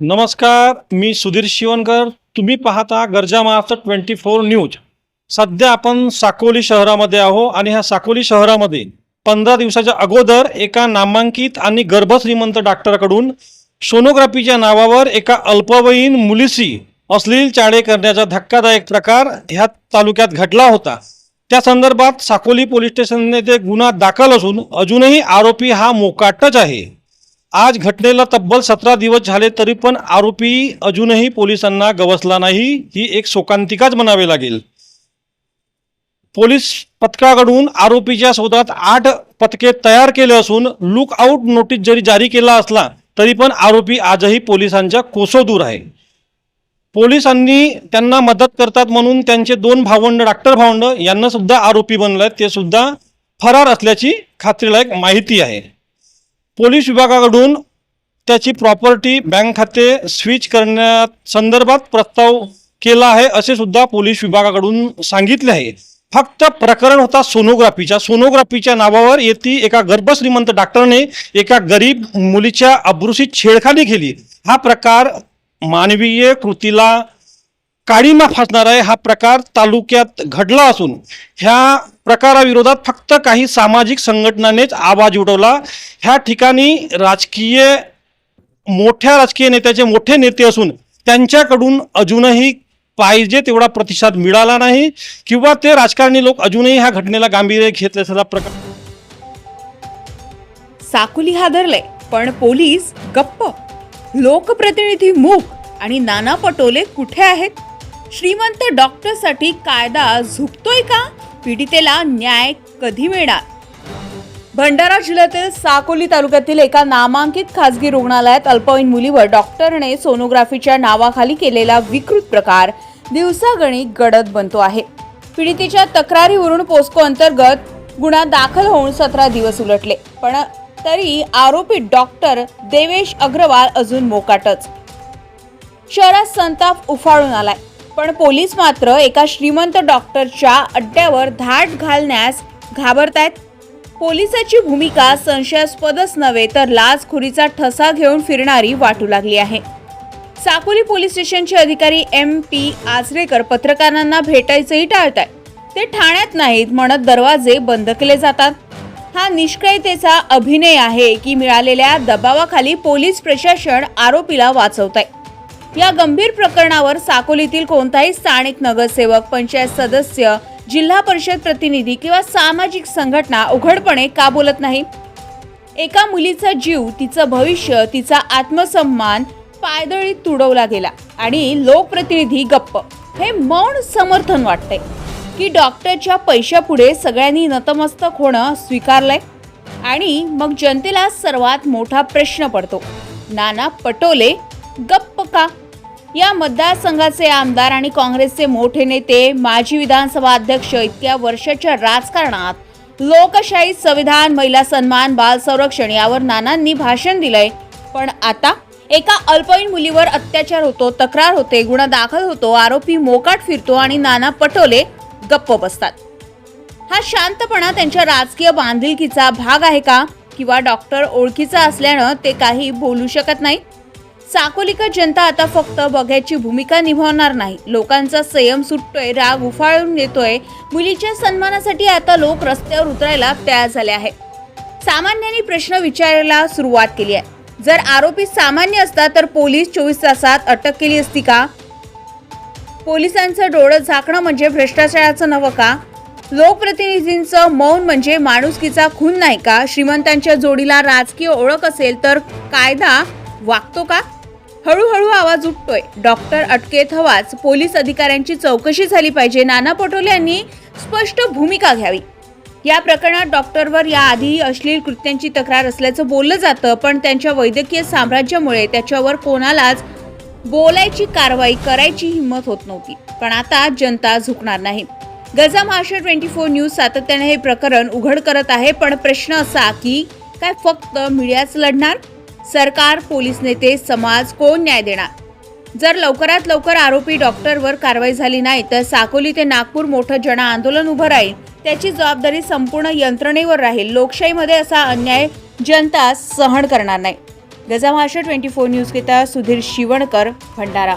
नमस्कार मी सुधीर शिवणकर. तुम्ही पाहता गरजा महाराष्ट्र ट्वेंटी फोर न्यूज. सध्या आपण साकोली शहरामध्ये आहो आणि ह्या साकोली शहरामध्ये पंधरा दिवसाच्या अगोदर एका नामांकित आणि गर्भश्रीमंत डॉक्टरकडून सोनोग्राफीच्या नावावर एका अल्पवयीन मुलीशी अश्लील चाळे करण्याचा धक्कादायक प्रकार ह्या तालुक्यात घडला होता. त्या संदर्भात साकोली पोलीस स्टेशनने ते गुन्हा दाखल असून अजूनही आरोपी हा मोकाटच आहे. आज घटनेला तब्बल सतरा दिवस झाले तरी पण आरोपी अजूनही पोलिसांना गवसला नाही ही एक शोकांतिकाच म्हणावी लागेल. पोलीस पथकाकडून आरोपीच्या शोधात आठ पथके तयार केले असून लुकआउट नोटीस जरी जारी केला असला तरी पण आरोपी आजही पोलिसांच्या कोसो दूर आहे. पोलिसांनी त्यांना मदत करतात म्हणून त्यांचे दोन भावंड डॉक्टर भावंड यांना सुद्धा आरोपी बनले ते सुद्धा फरार असल्याची खात्रीलायक माहिती आहे. पोलीस विभागाकडून त्याची प्रॉपर्टी बँक खाते स्विच करण्या संदर्भात प्रस्ताव केला आहे असे सुद्धा पोलीस विभागाकडून सांगितले आहे. फक्त प्रकरण होता सोनोग्राफीच्या सोनोग्राफीच्या नावावर येथे एका गर्भश्रीमंत डॉक्टरने एका गरीब मुलीच्या अब्रुशी छेडखानी केली. हा प्रकार मानवीय कृतीला काळीमा फासणार आहे. हा प्रकार तालुक्यात घडला असून ह्या प्रकाराविरोधात फक्त काही सामाजिक संघटनांनीच आवाज उठवला. ह्या ठिकाणी राजकीय मोठ्या राजकीय नेत्याचे मोठे नेते असून त्यांच्याकडून अजूनही पाहिजे तेवढा प्रतिसाद मिळाला नाही किंवा ते राजकारणी लोक अजूनही ह्या घटनेला गांभीर्य घेत असलेला प्रकार साकुली हादरले पण पोलीस गप्प. लोकप्रतिनिधी मूक आणि नाना पटोले कुठे आहेत? श्रीमंत डॉक्टरसाठी कायदा झुकतोय का? पीडितेला न्याय कधी मिळणार? भंडारा जिल्ह्यातील साकोली तालुक्यातील एका नामांकित खासगी रुग्णालयात अल्पवयीन मुलीवर डॉक्टरने सोनोग्राफीच्या नावाखाली केलेला विकृत प्रकार दिवसागणिक गडद बनतो आहे. पीडितेच्या तक्रारीवरून पोस्को अंतर्गत गुन्हा दाखल होऊन सतरा दिवस उलटले. पण तरी आरोपी डॉक्टर देवेश अग्रवाल अजून मोकाटच. शहरात संताप उफाळून आलाय. पण पोलीस मात्र एका श्रीमंत डॉक्टरच्या अड्ड्यावर धाट घालण्यास घाबरतायत. पोलिसाची भूमिका संशयास्पदच नव्हे तर लाचखोरीचा ठसा घेऊन फिरणारी वाटू लागली आहे. साकोली पोलीस स्टेशनचे अधिकारी एम पी आचरेकर पत्रकारांना भेटायचंही टाळताय ते ठाण्यात नाहीत म्हणत दरवाजे बंद केले जातात. हा निष्क्रियतेचा अभिनय आहे की मिळालेल्या दबावाखाली पोलीस प्रशासन आरोपीला वाचवत आहे या गंभीर प्रकरणावर साकोलीतील कोणताही स्थानिक नगरसेवक पंचायत सदस्य जिल्हा परिषद प्रतिनिधी किंवा सामाजिक संघटना उघडपणे का बोलत नाही? एका मुलीचा जीव तिचं भविष्य तिचा आत्मसन्मान पायदळीत तुडवला गेला आणि लोकप्रतिनिधी गप्प. हे मौन समर्थन वाटते की डॉक्टरच्या पैशापुढे सगळ्यांनी नतमस्तक होणं स्वीकारलंय? आणि मग जनतेला सर्वात मोठा प्रश्न पडतो नाना पटोले गप्प का? या मतदारसंघाचे आमदार आणि काँग्रेसचे मोठे नेते माजी विधानसभा अध्यक्ष इतक्या वर्षाच्या राजकारणात लोकशाही संविधान महिला सन्मान बाल संरक्षण यावर नानांनी भाषण दिलंय. पण आता एका अल्पवयीन मुलीवर अत्याचार होतो तक्रार होते गुन्हा दाखल होतो आरोपी मोकाट फिरतो आणि नाना पटोले गप्प बसतात. हा शांतपणा त्यांच्या राजकीय बांधिलकीचा भाग आहे का? किंवा डॉक्टर ओळखीचा असल्यानं ते काही बोलू शकत नाही साकोलिका जनता आता फक्त बघ्याची भूमिका निभावणार नाही. लोकांचा संयम सुटतोय राग उफाळून येतोय मुलीच्या सन्मानासाठी आता लोक रस्त्यावर उतरायला तयार झाले आहे सामान्यांनी प्रश्न विचारायला सुरुवात केली आहे. जर आरोपी सामान्य असता तर पोलीस चोवीस तासात अटक केली असती का? पोलिसांचं डोळं झाकणं म्हणजे भ्रष्टाचाराचं नवं का? लोकप्रतिनिधींचं मौन म्हणजे माणुसकीचा खून नाही का? श्रीमंतांच्या जोडीला राजकीय ओळख असेल तर कायदा वागतो का? हळूहळू आवाज उठतोय. डॉक्टर अटकेत हवाच पोलीस अधिकाऱ्यांची चौकशी झाली पाहिजे. नाना पटोले यांनी स्पष्ट भूमिका घ्यावी. या प्रकरणात डॉक्टरवर याआधी अश्लील कृत्यांची तक्रार असल्याचं बोललं जातं पण त्यांच्या वैद्यकीय साम्राज्यामुळे त्याच्यावर कोणालाच बोलायची कारवाई करायची हिंमत होत नव्हती. पण आता जनता झुकणार नाही. गजा महाराष्ट्र ट्वेंटी फोर न्यूज सातत्याने हे प्रकरण उघड करत आहे पण प्रश्न असा की काय फक्त मीडियाच लढणार? सरकार पोलीस नेते समाज कोण न्याय देणार? जर लवकरात लवकर आरोपी डॉक्टरवर कारवाई झाली नाही तर साकोली ते नागपूर मोठं जन आंदोलन उभं राहील. त्याची जबाबदारी संपूर्ण यंत्रणेवर राहील. लोकशाहीमध्ये असा अन्याय जनता सहन करणार नाही. गजाभाषा ट्वेंटी फोर न्यूजकरिता सुधीर शिवणकर भंडारा.